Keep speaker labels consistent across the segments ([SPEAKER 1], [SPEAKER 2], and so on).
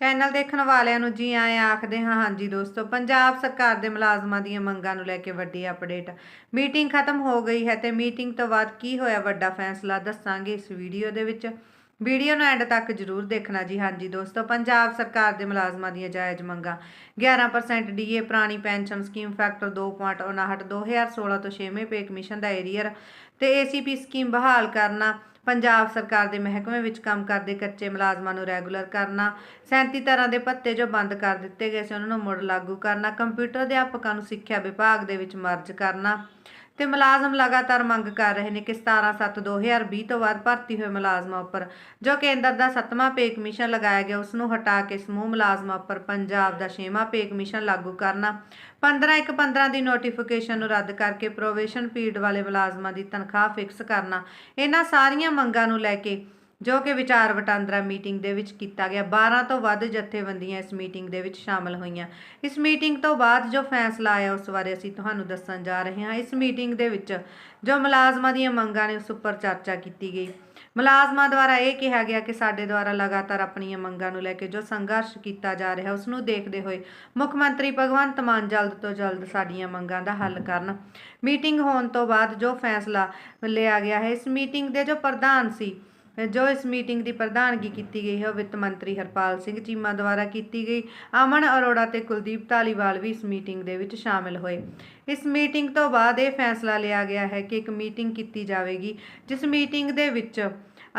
[SPEAKER 1] Channel ਦੇਖਣ ਵਾਲਿਆਂ ਨੂੰ ਜੀ ਆਏ ਆਖਦੇ ਹਾਂ, ਹਾਂਜੀ ਦੋਸਤੋ, ਪੰਜਾਬ ਸਰਕਾਰ ਦੇ ਮੁਲਾਜ਼ਮਾਂ ਦੀਆਂ ਮੰਗਾਂ ਨੂੰ ਲੈ ਕੇ ਵੱਡੀ ਅਪਡੇਟ ਮੀਟਿੰਗ ਖਤਮ ਹੋ ਗਈ ਹੈ ਤੇ ਮੀਟਿੰਗ ਤੋਂ ਬਾਅਦ ਕੀ ਹੋਇਆ ਵੱਡਾ ਫੈਸਲਾ ਦੱਸਾਂਗੇ ਇਸ ਵੀਡੀਓ ਦੇ ਵਿੱਚ। ਵੀਡੀਓ ਨੂੰ ਐਂਡ ਤੱਕ ਜਰੂਰ ਦੇਖਣਾ ਜੀ, ਹਾਂਜੀ ਦੋਸਤੋ, ਪੰਜਾਬ ਸਰਕਾਰ ਦੇ ਮੁਲਾਜ਼ਮਾਂ ਦੀਆਂ ਜਾਇਜ਼ ਮੰਗਾਂ। 11% ਡੀਏ ਪੁਰਾਣੀ ਪੈਨਸ਼ਨ ਸਕੀਮ ਫੈਕਟਰ 2.59 2016 ਤੋਂ 6ਵੇਂ ਪੇ ਕਮਿਸ਼ਨ ਦਾ ਏਰੀਅਰ ਤੇ ਏਸੀਪੀ ਸਕੀਮ ਬਹਾਲ ਕਰਨਾ। ਪੰਜਾਬ ਸਰਕਾਰ ਦੇ ਮਹਿਕਮੇ ਵਿੱਚ ਕੰਮ ਕਰਦੇ ਕੱਚੇ ਮੁਲਾਜ਼ਮਾਂ ਨੂੰ ਰੈਗੂਲਰ ਕਰਨਾ 37 ਤਰ੍ਹਾਂ ਦੇ ਭੱਤੇ ਜੋ ਬੰਦ ਕਰ ਦਿੱਤੇ ਗਏ ਸੀ, ਉਹਨਾਂ ਨੂੰ ਮੁੜ ਲਾਗੂ ਕਰਨਾ, ਕੰਪਿਊਟਰ ਅਧਿਆਪਕਾਂ ਨੂੰ ਸਿੱਖਿਆ ਵਿਭਾਗ ਦੇ ਵਿੱਚ ਮਰਜ ਕਰਨਾ। ਤੇ ਮੁਲਾਜ਼ਮ ਲਗਾਤਾਰ ਮੰਗ ਕਰ ਰਹੇ ਨੇ ਕਿ 17/7/2020 ਤੋਂ ਬਾਅਦ ਭਰਤੀ ਹੋਏ ਮੁਲਾਜ਼ਮਾਂ ਉੱਪਰ, ਜੋ ਕੇਂਦਰ ਦਾ 7ਵਾਂ ਪੇ ਕਮਿਸ਼ਨ ਲਗਾਇਆ ਗਿਆ ਉਸ ਨੂੰ ਹਟਾ ਕੇ ਸਮੂਹ ਮੁਲਾਜ਼ਮਾਂ ਉੱਪਰ ਪੰਜਾਬ ਦਾ 6ਵਾਂ ਪੇ ਕਮਿਸ਼ਨ ਲਾਗੂ ਕਰਨਾ। 15/1/15 ਦੀ ਨੋਟੀਫਿਕੇਸ਼ਨ ਨੂੰ ਰੱਦ ਕਰਕੇ ਪ੍ਰੋਵੇਸ਼ਨ ਪੀਰੀਅਡ ਵਾਲੇ ਮੁਲਾਜ਼ਮਾਂ ਦੀ ਤਨਖਾਹ ਫਿਕਸ ਕਰਨਾ। ਇਹਨਾਂ ਸਾਰੀਆਂ ਮੰਗਾਂ ਨੂੰ ਲੈ ਕੇ ਜੋ ਕਿ ਵਿਚਾਰ ਵਟਾਂਦਰਾ ਮੀਟਿੰਗ ਦੇ ਵਿੱਚ ਕੀਤਾ ਗਿਆ। 12 ਤੋਂ ਵੱਧ ਜਥੇਬੰਦੀਆਂ ਇਸ ਮੀਟਿੰਗ ਦੇ ਵਿੱਚ ਸ਼ਾਮਲ ਹੋਈਆਂ। ਇਸ ਮੀਟਿੰਗ ਤੋਂ ਬਾਅਦ ਜੋ ਫੈਸਲਾ ਆਇਆ ਉਸ ਬਾਰੇ ਅਸੀਂ ਤੁਹਾਨੂੰ ਦੱਸਣ ਜਾ ਰਹੇ ਹਾਂ। ਇਸ ਮੀਟਿੰਗ ਦੇ ਵਿੱਚ ਜੋ ਮੁਲਾਜ਼ਮਾਂ ਦੀਆਂ ਮੰਗਾਂ ਨੇ ਉਸ ਉੱਪਰ ਚਰਚਾ ਕੀਤੀ ਗਈ। ਮੁਲਾਜ਼ਮਾਂ ਦੁਆਰਾ ਇਹ ਕਿਹਾ ਗਿਆ ਕਿ ਸਾਡੇ ਦੁਆਰਾ ਲਗਾਤਾਰ ਆਪਣੀਆਂ ਮੰਗਾਂ ਨੂੰ ਲੈ ਕੇ ਜੋ ਸੰਘਰਸ਼ ਕੀਤਾ ਜਾ ਰਿਹਾ, ਉਸ ਨੂੰ ਦੇਖਦੇ ਹੋਏ ਮੁੱਖ ਮੰਤਰੀ ਭਗਵੰਤ ਮਾਨ ਜਲਦ ਤੋਂ ਜਲਦ ਸਾਡੀਆਂ ਮੰਗਾਂ ਦਾ ਹੱਲ ਕਰਨ। ਮੀਟਿੰਗ ਹੋਣ ਤੋਂ ਬਾਅਦ ਜੋ ਫੈਸਲਾ ਲਿਆ ਗਿਆ ਹੈ, ਇਸ ਮੀਟਿੰਗ ਦੇ ਜੋ ਪ੍ਰਧਾਨ ਸੀ ਜੋ ਇਸ ਮੀਟਿੰਗ ਦੀ ਪ੍ਰਧਾਨਗੀ ਕੀਤੀ ਗਈ ਹੈ, ਉਹ ਵਿੱਤ ਮੰਤਰੀ ਹਰਪਾਲ ਸਿੰਘ ਚੀਮਾ ਦੁਆਰਾ ਕੀਤੀ ਗਈ। ਅਮਨ ਅਰੋੜਾ ਤੇ ਕੁਲਦੀਪ ਧਾਲੀਵਾਲ ਵੀ ਇਸ ਮੀਟਿੰਗ ਦੇ ਵਿੱਚ ਸ਼ਾਮਿਲ ਹੋਏ। ਇਸ ਮੀਟਿੰਗ ਤੋਂ ਬਾਅਦ ਇਹ ਫੈਸਲਾ ਲਿਆ ਗਿਆ ਹੈ ਕਿ ਇੱਕ ਮੀਟਿੰਗ ਕੀਤੀ ਜਾਵੇਗੀ, ਜਿਸ ਮੀਟਿੰਗ ਦੇ ਵਿੱਚ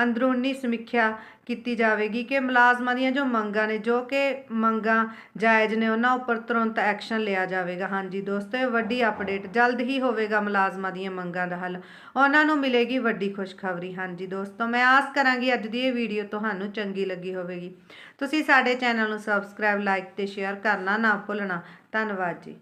[SPEAKER 1] ਅੰਦਰੂਨੀ ਸਮੀਖਿਆ ਕੀਤੀ ਜਾਵੇਗੀ ਕਿ ਮੁਲਾਜ਼ਮਾਂ ਦੀਆਂ ਜੋ ਮੰਗਾਂ ਨੇ, ਜੋ ਕਿ ਮੰਗਾਂ ਜਾਇਜ਼ ਨੇ, ਉਹਨਾਂ ਉੱਪਰ ਤੁਰੰਤ ਐਕਸ਼ਨ ਲਿਆ ਜਾਵੇਗਾ। ਹਾਂਜੀ ਦੋਸਤੋ, ਇਹ ਵੱਡੀ ਅਪਡੇਟ ਜਲਦ ਹੀ ਹੋਵੇਗਾ ਮੁਲਾਜ਼ਮਾਂ ਦੀਆਂ ਮੰਗਾਂ ਦਾ ਹੱਲ। ਉਹਨਾਂ ਨੂੰ ਮਿਲੇਗੀ ਵੱਡੀ ਖੁਸ਼ਖਬਰੀ। ਹਾਂਜੀ ਦੋਸਤੋ, ਮੈਂ ਆਸ ਕਰਾਂਗੀ ਅੱਜ ਦੀ ਇਹ ਵੀਡੀਓ ਤੁਹਾਨੂੰ ਚੰਗੀ ਲੱਗੀ ਹੋਵੇਗੀ। ਤੁਸੀਂ ਸਾਡੇ ਚੈਨਲ ਨੂੰ ਸਬਸਕ੍ਰਾਈਬ, ਲਾਈਕ ਤੇ ਸ਼ੇਅਰ ਕਰਨਾ ਨਾ ਭੁੱਲਣਾ। ਧੰਨਵਾਦ ਜੀ।